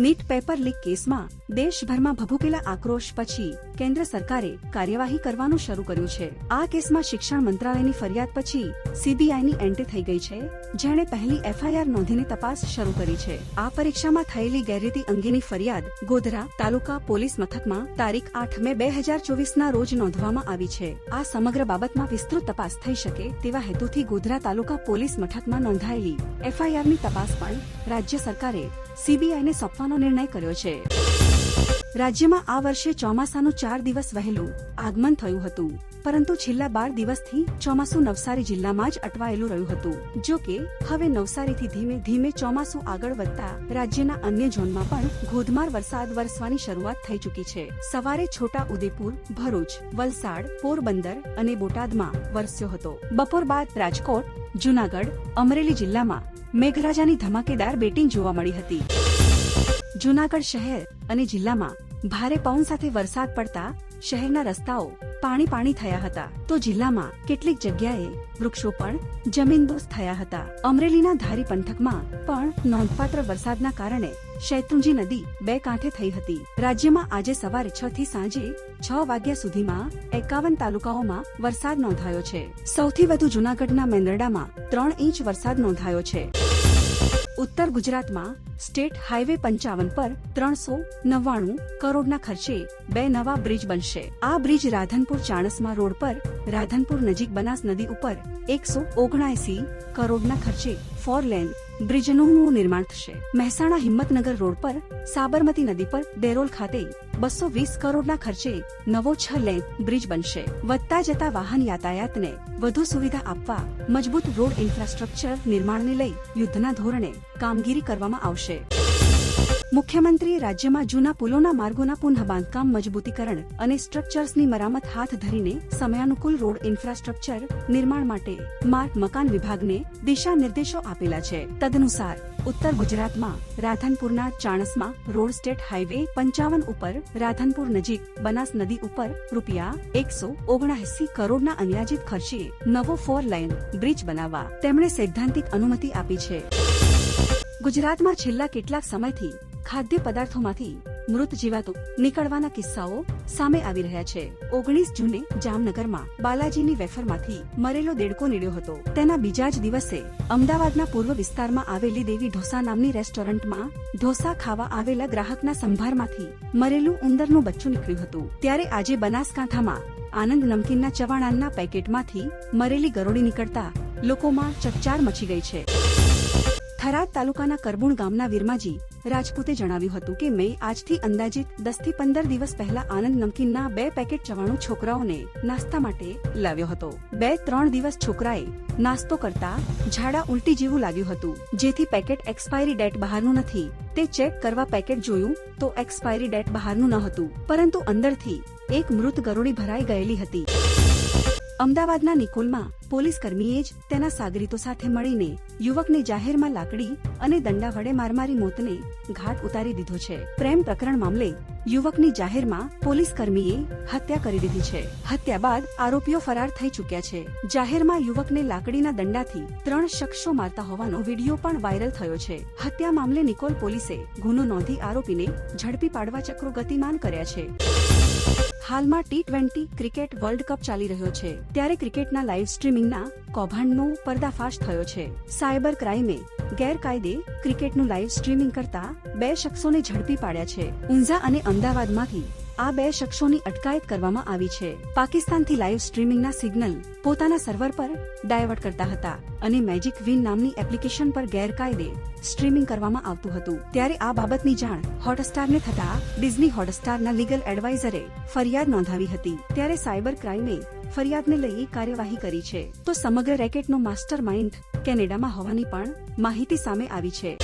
NEET paper leak કેસમાં દેશભરમાં ભભૂકેલા આક્રોશ પછી કેન્દ્ર સરકારે કાર્યવાહી કરવાનું શરૂ કર્યું છે. આ કેસમાં શિક્ષણ મંત્રાલયની ફરિયાદ પછી સીબીઆઈની એન્ટ્રી થઈ ગઈ છે, જેણે પહેલી એફઆઈઆર નોંધીને તપાસ શરૂ કરી છે. આ પરીક્ષામાં થયેલી ગેરરીતિ અંગેની ફરિયાદ ગોધરા તાલુકા પોલીસ મથકમાં તારીખ આઠ મે બે હજાર ચોવીસના રોજ નોંધવામાં આવી છે. આ સમગ્ર બાબતમાં વિસ્તૃત તપાસ થઈ શકે તેવા હેતુથી ગોધરા તાલુકા પોલીસ મથકમાં નોંધાયેલી એફઆઈઆરની તપાસ પણ રાજ્ય સરકારે સીબીઆઈને સોંપવાનો નિર્ણય કર્યો છે. રાજ્યમાં આ વર્ષે ચોમાસાનું ચાર દિવસ વહેલું આગમન થયું હતું. પરંતુ છેલ્લા બાર દિવસથી ચોમાસું નવસારી જિલ્લામાં જ અટવાયેલું રહ્યું હતું. જો કે, હવે નવસારીથી ધીમે ધીમે ચોમાસું આગળ વધતા રાજ્યના અન્ય ઝોનમાં પણ ધોધમાર વરસાદ વરસવાની શરૂઆત થઈ ચૂકી છે. સવારે છોટા ઉદેપુર, ભરૂચ, વલસાડ, પોરબંદર અને બોટાદમાં વરસ્યો હતો. બપોર બાદ રાજકોટ, જુનાગઢ, અમરેલી જિલ્લામાં મેઘરાજાની ધમાકેદાર બેટિંગ જોવા મળી હતી. જુનાગઢ શહેર અને જિલ્લામાં ભારે પવન સાથે વરસાદ પડતા શહેરના રસ્તાઓ પાણી પાણી થયા હતા. તો જિલ્લામાં કેટલીક જગ્યાએ વૃક્ષો પણ જમીનદોસ્ત થયા હતા. અમરેલીના ધારી પંથકમાં પણ નોંધપાત્ર વરસાદના કારણે શૈત્રુંજી નદી બે કાંઠે થઈ હતી. રાજ્યમાં આજે સવારે છ થી સાંજે છ વાગ્યા સુધીમાં એકાવન તાલુકાઓમાં વરસાદ નોંધાયો છે. સૌથી વધુ જુનાગઢના મેંદરડામાં ત્રણ ઇંચ વરસાદ નોંધાયો છે. ઉત્તર ગુજરાતમાં સ્ટેટ હાઈવે પંચાવન પર ત્રણસો નવ્વાણું કરોડના ખર્ચે બે નવા બ્રિજ બનશે. આ બ્રિજ રાધનપુર ચાણસમા રોડ પર, રાધનપુર નજીક બનાસ નદી ઉપર એકસો ઓગણાએસી કરોડના ખર્ચે ફોર લેન બ્રિજનું નિર્માણ થશે. મહેસાણા હિંમતનગર રોડ પર સાબરમતી નદી પર દેરોલ ખાતે બસો વીસ કરોડના ખર્ચે નવો છ લેન બ્રિજ બનશે. વધતા જતા વાહન યાતાયાતને વધુ સુવિધા આપવા મજબૂત રોડ ઇન્ફ્રાસ્ટ્રક્ચર નિર્માણને લઈ યુદ્ધના ધોરણે કામગીરી કરવામાં આવશે. મુખ્યમંત્રીએ રાજ્યમાં જૂના પુલોના માર્ગોના પુનઃ બાંધકામ, મજબૂતીકરણ અને સ્ટ્રક્ચર્સની મરામત હાથ ધરીને સમયાનુકૂળ રોડ ઇન્ફ્રાસ્ટ્રક્ચર નિર્માણ માટે માર્ગ મકાન વિભાગને દિશા નિર્દેશો આપેલા છે. તદનુસાર, ઉત્તર ગુજરાતમાં રાધનપુરના ચાણસમાં રોડ સ્ટેટ હાઈવે પંચાવન ઉપર રાધનપુર નજીક બનાસ નદી ઉપર રૂપિયા એકસો ઓગણસી કરોડના અંદાજિત ખર્ચે નવો ફોર લાઇન બ્રિજ બનાવવા તેમણે સૈદ્ધાંતિક અનુમતિ આપી છે. ગુજરાતમાં છેલ્લા કેટલાક સમયથી ખાદ્ય પદાર્થોમાંથી મૃત જીવાતો નીકળવાના કિસ્સાઓ સામે આવી રહ્યા છે. ઓગણીસ જૂને જામનગરમાં બાલાજીની વેફરમાંથી મરેલો દેડકો નીડ્યો હતો. તેના બીજા જ દિવસે અમદાવાદના પૂર્વ વિસ્તારમાં આવેલી દેવી ઢોસા નામની રેસ્ટોરન્ટમાં ઢોસા ખાવા આવેલા ગ્રાહકના સંભારમાંથી મરેલું ઉંદરનું બચ્ચું નીકળ્યું હતું. ત્યારે આજે બનાસકાંઠામાં આનંદ નમકીનના ચવાણાના પેકેટમાંથી મરેલી ગરોળી નીકળતા લોકોમાં ચકચાર મચી ગઈ છે. થરાદ તાલુકાના કરબુણ ગામના વીરમાજી રાજપૂતે જણાવ્યું હતું કે મેં આજથી અંદાજિત દસથી પંદર દિવસ પહેલા આનંદ નમકીનના બે પેકેટ ચવાણું છોકરાઓને નાસ્તા માટે લાવ્યો હતો. બે ત્રણ દિવસ છોકરાએ નાસ્તો કરતા ઝાડા ઉલટી જેવું લાગ્યું હતું. જેથી પેકેટ એક્સપાયરી ડેટ બહારનું નથી. તે ચેક કરવા પેકેટ જોયું તો એક્સપાયરી ડેટ બહારનું ન હતું પરંતુ અંદરથી એક મૃત ગરોળી ભરાઈ ગયેલી હતી. અમદાવાદના નિકોલમાં પોલીસ કર્મીએ જ તેના સાગરીતો સાથે મળીને યુવકને જાહેરમાં લાકડી અને દંડા વડે મારમારી મોતને ઘાટ ઉતારી દીધો છે. પ્રેમ પ્રકરણ મામલે યુવકની જાહેરમાં પોલીસ કર્મીએ હત્યા કરી દીધી છે. હત્યા બાદ આરોપીઓ ફરાર થઈ ચૂક્યા છે. જાહેરમાં યુવકને લાકડીના દંડાથી ત્રણ શખ્સો મારતા હોવાનો વીડિયો પણ વાયરલ થયો છે. હત્યા મામલે નિકોલ પોલીસે ગુનો નોંધી આરોપીને ઝડપી પાડવા ચક્રો ગતિમાન કર્યા છે. હાલમાં T twenty cricket world cup ચાલી રહ્યો છે. ત્યારે ક્રિકેટના લાઈવ સ્ટ્રીમિંગના કૌભાંડનો પર્દાફાશ થયો છે. સાયબર ક્રાઇમે ગેરકાયદે ક્રિકેટનું લાઈવ સ્ટ્રીમિંગ કરતા બે શખ્સોને ઝડપી પાડ્યા છે. ઊંઝા અને અમદાવાદમાંથી આ બે શખ્સોની અટકાયત કરવામાં આવી છે. પાકિસ્તાનથી લાઈવ સ્ટ્રીમિંગના સિગ્નલ પોતાના સર્વર પર ડાયવર્ટ કરતા હતા અને મેજિક વિન નામની એપ્લિકેશન પર ગેરકાયદે સ્ટ્રીમિંગ કરવામાં આવતું હતું. ત્યારે આ બાબતની જાણ હોટસ્ટારને થતા ડિઝની હોટસ્ટારના લીગલ એડવાઇઝરે ફરિયાદ નોંધાવી હતી. ત્યારે સાયબર ક્રાઇમે ફરિયાદને લઈ કાર્યવાહી કરી છે. તો સમગ્ર રેકેટનો માસ્ટર માઇન્ડ કેનેડામાં હોવાની પણ માહિતી સામે આવી છે.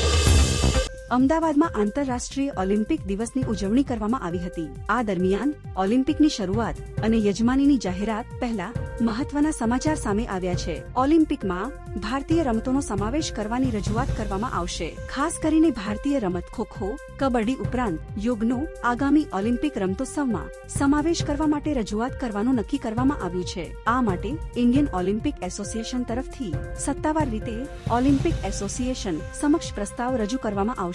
અમદાવાદમાં આંતરરાષ્ટ્રીય ઓલિમ્પિક દિવસની ઉજવણી કરવામાં આવી હતી. આ દરમિયાન ઓલિમ્પિકની શરૂઆત અને યજમાનીની જાહેરાત પહેલા મહત્વના સમાચાર સામે આવ્યા છે. ઓલિમ્પિકમાં ભારતીય રમતોનો સમાવેશ કરવાની રજૂઆત કરવામાં આવશે. ખાસ કરીને ભારતીય રમત ખોખો, કબડ્ડી ઉપરાંત યોગનો આગામી ઓલિમ્પિક રમતોત્સવમાં સમાવેશ કરવા માટે રજૂઆત કરવાનું નક્કી કરવામાં આવ્યું છે. આ માટે ઇન્ડિયન ઓલિમ્પિક એસોસિએશન તરફથી સત્તાવાર રીતે ઓલિમ્પિક એસોસિએશન સમક્ષ પ્રસ્તાવ રજૂ કરવામાં આવશે.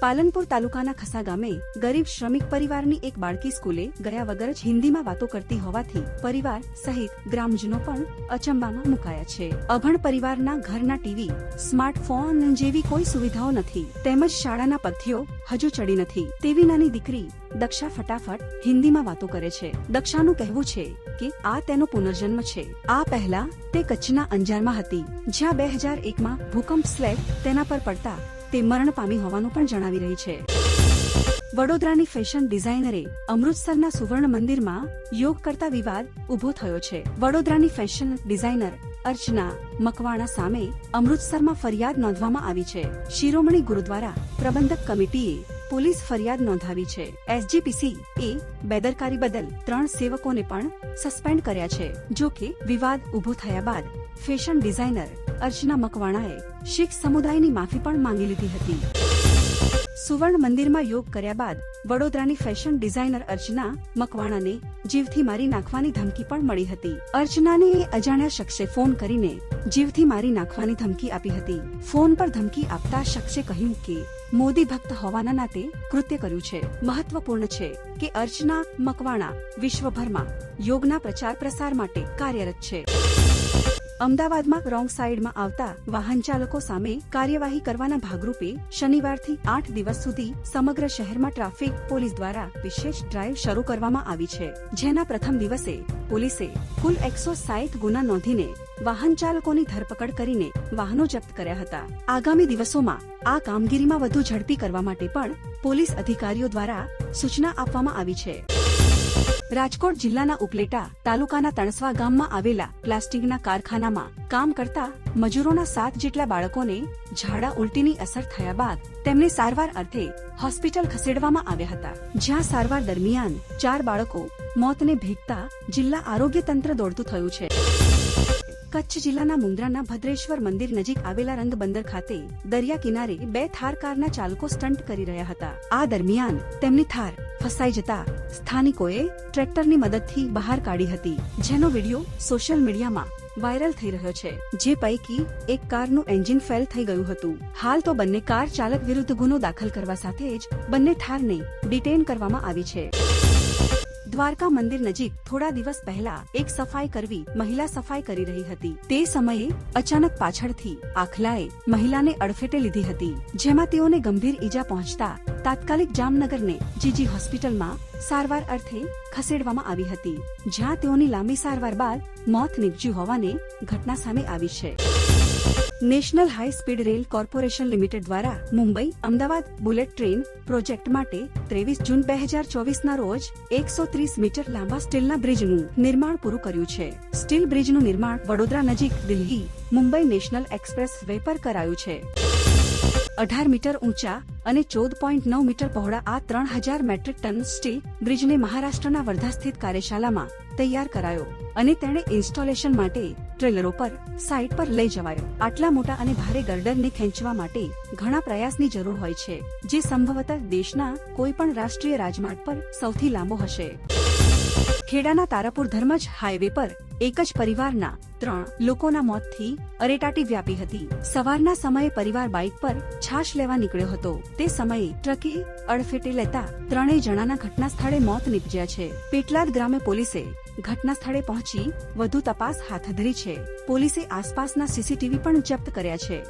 પાલનપુર તાલુકાના ખસા ગામે ગરીબ શ્રમિક પરિવારની એક બાળકી સ્કૂલે ગયા વગર જ હિન્દીમાં વાતો કરતી હોવાથી પરિવાર સહિત ગ્રામજનો પણ અચંબામાં મુકાયા છે. અભણ પરિવારના ઘરના ટીવી, સ્માર્ટફોન જેવી કોઈ સુવિધાઓ નથી. તેમજ શાળાના પથ્યો હજુ ચડી નથી. તેવી નાની દીકરી દક્ષા ફટાફટ હિન્દીમાં વાતો કરે છે. દક્ષાનું કહેવું છે કે આ તેનો પુનર્જન્મ છે. આ પહેલા તે કચ્છના અંજારમાં હતી. જ્યાં બે હજાર એકમાં ભૂકંપ સ્લેબ તેના પર પડતા તે મરણ પામી હોવાનું પણ જણાવી રહી છે. વડોદરાની ફેશન ડિઝાઇનરે અમૃતસરના સુવર્ણ મંદિરમાં યોગ કરતા વિવાદ ઊભો થયો છે. વડોદરાની ફેશન ડિઝાઇનર અર્ચના મકવાણા સામે અમૃતસરમાં ફરિયાદ નોંધવામાં આવી છે. શિરોમણી ગુરુદ્વારા પ્રબંધક કમિટીએ પોલીસ ફરિયાદ નોંધાવી છે. એસજીપીસી એ બેદરકારી બદલ ત્રણ સેવકોને પણ સસ્પેન્ડ કર્યા છે. જો કે વિવાદ ઊભો થયા બાદ ફેશન ડિઝાઇનર અર્ચના મકવાણાએ શીખ સમુદાયની માફી પણ માંગી લીધી હતી. સુવર્ણ મંદિરમાં યોગ કર્યા બાદ વડોદરાની ફેશન ડિઝાઇનર અર્ચના મકવાણાને જીવથી મારી નાખવાની ધમકી પણ મળી હતી. અર્ચનાને અજાણ્યા શખ્સે ફોન કરીને જીવથી મારી નાખવાની ધમકી આપી હતી. ફોન પર ધમકી આપતા શખ્સે કહ્યું કે, મોદી ભક્ત હોવાના નાતે કૃત્ય કર્યું છે. મહત્વપૂર્ણ છે કે અર્ચના મકવાણા વિશ્વભરમાં યોગના પ્રચાર પ્રસાર માટે કાર્યરત છે. અમદાવાદમાં રોંગ સાઈડમાં આવતા વાહન ચાલકો સામે કાર્યવાહી કરવાના ભાગરૂપે શનિવારથી આઠ દિવસ સુધી સમગ્ર શહેરમાં ટ્રાફિક પોલીસ દ્વારા વિશેષ ડ્રાઈવ શરૂ કરવામાં આવી છે. જેના પ્રથમ દિવસે પોલીસે કુલ એકસો સાઈઠ ગુના નોંધીને વાહન ચાલકોની ધરપકડ કરીને વાહનો જપ્ત કર્યા હતા. આગામી દિવસોમાં આ કામગીરીમાં વધુ ઝડપી કરવા માટે પણ પોલીસ અધિકારીઓ દ્વારા સૂચના આપવામાં આવી છે. રાજકોટ જિલ્લાના ઉપલેટા તાલુકાના તણસવા ગામમાં આવેલા પ્લાસ્ટિકના કારખાનામાં કામ કરતા મજૂરોના સાત જેટલા બાળકોને ઝાડા ઉલટીની અસર થયા બાદ તેમને સારવાર અર્થે હોસ્પિટલ ખસેડવામાં આવ્યા હતા. જ્યાં સારવાર દરમિયાન ચાર બાળકો મોતને ભેગતા જિલ્લા આરોગ્ય તંત્ર દોડતું થયું છે. કચ્છ જિલ્લાના મુન્દ્રાના ભદ્રેશ્વર મંદિર નજીક આવેલા રંગ બંદર ખાતે દરિયા કિનારે બે થાર કારના ચાલકો સ્ટન્ટ કરી રહ્યા હતા. આ દરમિયાન તેમની થાર ફસાઈ જતા સ્થાનિકોએ ટ્રેક્ટરની મદદથી બહાર કાઢી હતી. જેનો વીડિયો સોશિયલ મીડિયામાં વાયરલ થઈ રહ્યો છે. જે પૈકી એક કારનું એન્જિન ફેલ થઈ ગયું હતું. હાલ તો બંને કાર ચાલક વિરુદ્ધ ગુનો દાખલ કરવા સાથે જ બંને થારને ડિટેન કરવામાં આવી છે. દ્વારકા મંદિર નજીક થોડા દિવસ પહેલા એક સફાઈ કરવી મહિલા સફાઈ કરી રહી હતી. તે સમયે અચાનક પાછળથી આખલાએ મહિલાને અડફેટે લીધી હતી, જેમાં તેઓને ગંભીર ઈજા પહોંચતા તાત્કાલિક જામનગરને જીજી હોસ્પિટલમાં સારવાર અર્થે ખસેડવામાં આવી હતી, જ્યાં તેઓની લાંબી સારવાર બાદ મોત નીપજ્યું હોવાને ઘટના સામે આવી છે. National high speed rail corporation limited દ્વારા Mumbai Ahmedabad bullet train project માટે ત્રેવીસ જૂન બે હજાર ચોવીસના રોજ એકસો ત્રીસ મીટર લાંબા સ્ટીલના બ્રિજનું નિર્માણ પૂરું કર્યું છે. સ્ટીલ બ્રિજનું નિર્માણ વડોદરા નજીક Delhi Mumbai national expressway પર કરાયું છે. અઢાર મીટર ઊંચા અને ચૌદ પોઈન્ટ નવ મીટર પહોળા આ ત્રણ હજાર મેટ્રિક ટન સ્ટીલ બ્રિજને મહારાષ્ટ્રના વર્ધા સ્થિત કાર્યશાલામાં તૈયાર કરાયો અને તેણે ઇન્સ્ટોલેશન માટે ટ્રેલરો પર સાઇટ પર લઈ જવાયો. આટલા મોટા અને ભારે ગર્ડરને ખેંચવા માટે ઘણા પ્રયાસની જરૂર હોય છે, જે સંભવતઃ દેશના કોઈ પણ રાષ્ટ્રીય રાજમાર્ગ પર સૌથી લાંબો હશે. ખેડાના તારાપુર ધર્મજ હાઈવે પર એક જ પરિવારના ત્રણ લોકોના મોતથી અરેટાટી વ્યાપી હતી. સવારના સમયે પરિવાર બાઇક પર છાશ લેવા નીકળ્યો હતો. તે સમયે ટ્રકે અડફેટે લેતા ત્રણેય જણાના ઘટના સ્થળે મોત નીપજ્યા છે. પેટલાદ ગ્રામે પોલીસે ઘટના સ્થળે પહોંચી વધુ તપાસ હાથ ધરી છે. પોલીસે આસપાસના સીસીટીવી પણ જપ્ત કર્યા છે.